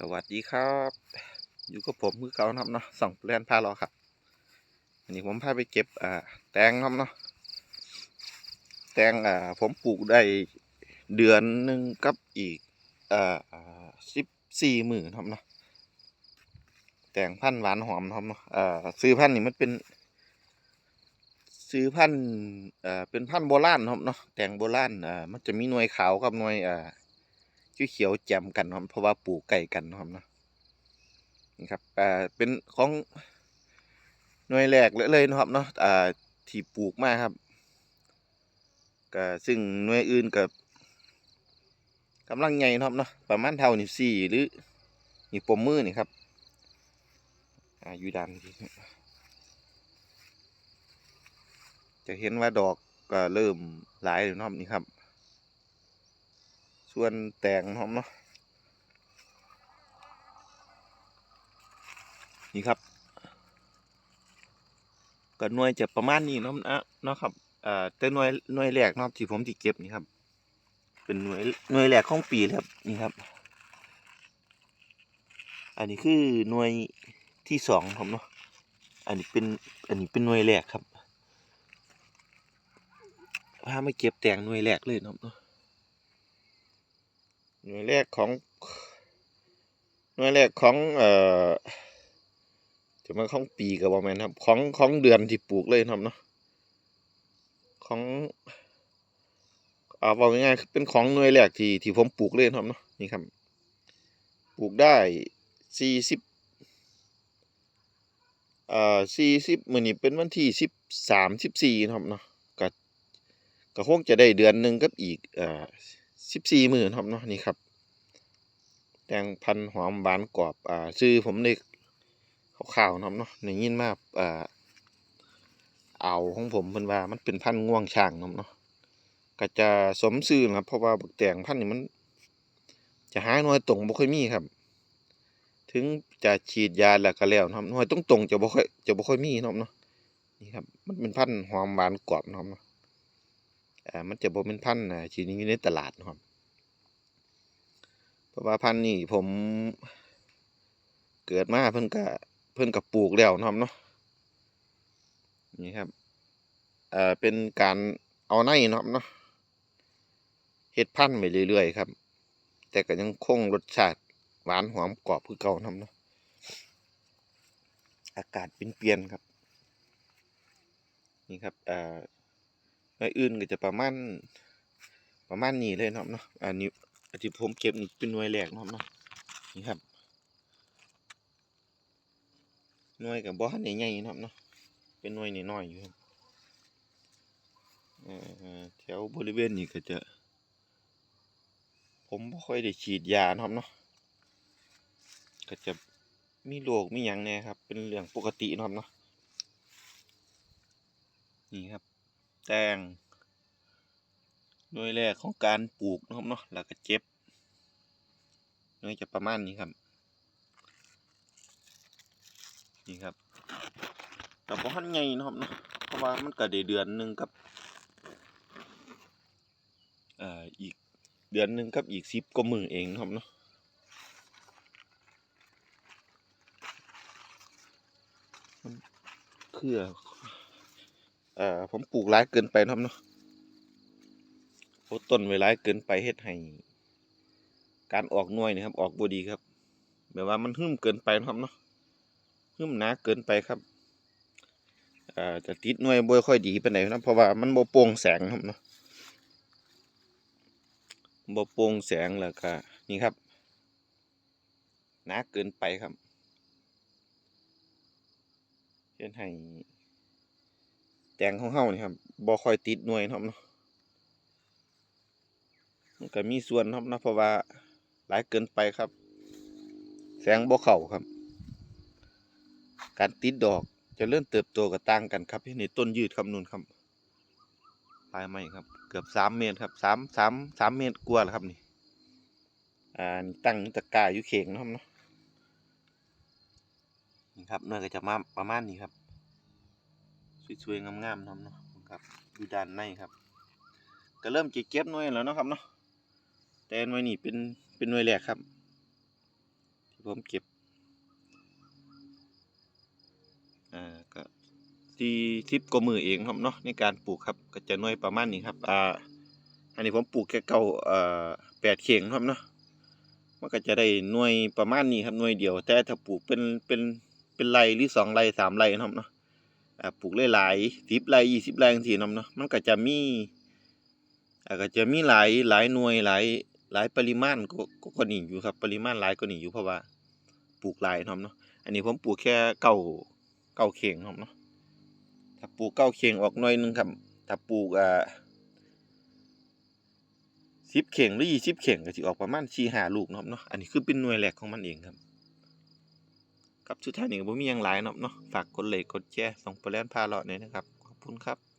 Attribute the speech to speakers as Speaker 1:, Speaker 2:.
Speaker 1: สวัสดีครับ อยู่กับผมคือเก่านะครับเนาะสองเพื่อนพาเราครับวันนี้ผมพาไปเก็บอ่าแตงครับเนาะแตงอ่าผมปลูกได้เดือนหนึ่งกับอีกอ่าสิบสี่หมื่นครับเนาะแตงพันธุ์หวานหอมครับเนาะอ่าซื้อพันธุ์นี่มันเป็น ซื้อพันธุ์อ่าเป็นพันธุ์โบราณครับเนาะแตงโบราณอ่ามันจะมีหน่วยขาวกับหน่วยอ่า ชื่อเขียวแจ่มกันครับเพราะว่าปลูกไก่กันนะครับเนาะนี่ครับอ่าเป็นของหน่วยแรกเลยนะครับเนาะอ่าที่ปลูกมาครับก็ซึ่งหน่วยอื่นกับกำลังใหญ่นะครับเนาะประมาณเท่านี่สี่หรือนี่ปมมือนี่ครับอ่าอยู่ด้านนี้จะเห็นว่าดอกก็เริ่มหลายแล้วนะนี่ครับ ส่วนแตงนะครับเนาะนี่ครับก็หน่วยจะประมาณนี้เนาะนะเนาะครับอ่าแต่หน่วยหน่วยแรกเนาะที่ผมที่เก็บนี่ครับ เป็นหน่วยหน่วยแรกของปีครับนี่ครับ อันนี้คือหน่วยที่สองครับเนาะอันนี้เป็นอันนี้เป็นหน่วยแรกครับพามาเก็บแตงหน่วยแรกเลยเนาะ หน่วยแรกของ หน่วยแรกของ เอ่อจะมาของปีกับประมาณครับ ของของเดือนที่ปลูกเลยนครับเนาะของเอาบอกง่ายๆเป็นของหน่วยแรกที่ที่ผมปลูกเลยนครับเนาะนี่ครับ ปลูกได้สี่สิบเอ่อสี่สิบมือนี้เป็นวันที่สิบสามสิบสี่ครับเนาะก็ก็คงจะได้เดือนหนึ่งกับอีกเอ่อ สิบสี่หมื่นครับเนาะนี่ครับ แตงพันหอมหวานกรอบ อ่า ชื่อผมในข่าวๆนะครับเนาะในยินมากอ่าเอาของผมเพิ่นว่ามันเป็นพันง่วงช่างเนาะเนาะก็จะสมซื่อนะครับเพราะว่าบักแตงพันนี่มัน จะหาหน่วยตรงบ่ค่อยมีครับ ถึงจะฉีดยาแล้วก็แล้วนะครับหน่วยตรงจะบ่ค่อยจะบ่ค่อยมีเนาะเนาะนี่ครับ มันเป็นพันหอมหวานกรอบเนาะเนาะ อ่ามันจะบ่เป็นพันธุ์อ่าที่อยู่ในตลาดนะครับเพราะว่าพันธุ์นี่ผมเกิดมาเพิ่นก็เพิ่นก็ปลูกแล้วนะครับเนาะนี่ครับเอ่อเป็นการเอาในนะครับเนาะเฮ็ดพันธุ์ไปเรื่อยๆครับ แต่ก็ยังคงรสชาติหวานหอมกรอบคือเก่านะครับเนาะอากาศเปลี่ยนๆครับ นี่ครับเอ่อ อื่นก็จะประมาณประมาณนี้เลยนะครับเนาะอันนี้อันที่ผมเก็บนี่เป็นหน่วยแรกนะครับเนาะนี่ครับหน่วยกับบ่ทันได้ใหญ่นะครับเนาะเป็นหน่วยน้อยๆอยู่ครับอ่อแถวบริเวณนี้ก็จะ ผมบ่ค่อยได้ฉีดยานะครับเนาะก็จะมีโรคมีหยังแน่ครับ เป็นเรื่องปกตินะครับเนาะนี่ครับ แตงหน่วยแรกของการปลูกนะครับเนาะแล้วก็เจ็บน่วยจะประมาณนี้ครับ นี่ครับแต่บ่ทันใหญ่เนะครับเนาะเพราะว่ามันก็ได้เดือนหนึ่งกับอ่ออีกเดือนหนึ่งกับอีก10กว่ามือเองนะครับเนาะมันคือ เอ่อผมปลูกหลายเกินไปเนาะครับเนาะต้นไว้ลายเกินไปเฮ็ดให้การออกน่วยนี่ครับ ออกบ่ดีครับแบบว่ามันหึมเกินไปนะครับเนาะหึมหนาเกินไปครับอ่าจะติดน่วยบ่ค่อยดีไปานนะเพราะว่ามันบ่โปร่งแสงครับเนาะบ่โปร่งแสงแล้วก็นี่ครับหนาเกินไปครับเฮ็ดให้ แตงของเฮานี่ครับบ่ค่อยติดหน่วยนะครับเนาะมันก็มีส่วนครับนะเพราะว่าหลายเกินไปครับ แสงบ่เข้าครับ การติดดอกจะเริ่มเติบโตก็ต่างกันครับที่นี่ต้นยืดครับนู่นครับปลายไม้ครับ เกือบสามเมตรครับสามสามสามเมตรกว่าแล้วครับนี่อ่านี่ตั้งตะกร้าอยู่เข่งนะครับเนาะนี่ครับเนื้อก็จะมาประมาณนี้ครับ สวยๆงามๆนะครับเนาะครับอยู่ด้านในครับ ก็เริ่มเก็บหน่วยแล้วเนาะครับเนาะแต่หน่วยนี้เป็นเป็นหน่วยแรกครับ ที่ผมเก็บอ่าก็ที่ทิปกว่ามือเองครับเนาะในการปลูกครับก็จะหน่วยประมาณนี้ครับอ่าอันนี้ผมปลูกแค่เก้าเอ่อแปดเข่งครับเนาะมันก็จะได้หน่วยประมาณนี้ครับหน่วยเดียว แต่ถ้าปลูกเป็นเป็นเป็นไรหรือสองไรสามไรนะครับเนาะ ปลูกหลายๆสิบไรยี่สิบไรจังซี่นาะเนาะมันก็จะมีก็จะมีหลายหลายหน่วยหลายหลายปริมาณก็ก็กว่านี้อยู่ครับ ปริมาณหลายกว่านี้อยู่เพราะว่าปลูกหลายนาะเนาะอันนี้ผมปลูกแค่เก้าเก้าเข่งครับเนาะถ้าปลูกเก้าเข่งออกหน่วยหนึงครับถ้าปลูกอ่าสิบเข่งหรือยี่สิบเข่งก็สิออกประมาณสี่ห้าลูกนาะครับเนาะ อันนี้คือเป็นหน่วยแรกของมันเองครับ กับสุดท้ายนี่ก็บ่มีอย่างหลายเนาะเนาะฝากกดไลค์กดแชร์ส่งไปแล่นพาเลาะเน่ยนะครับ ขอบคุณครับ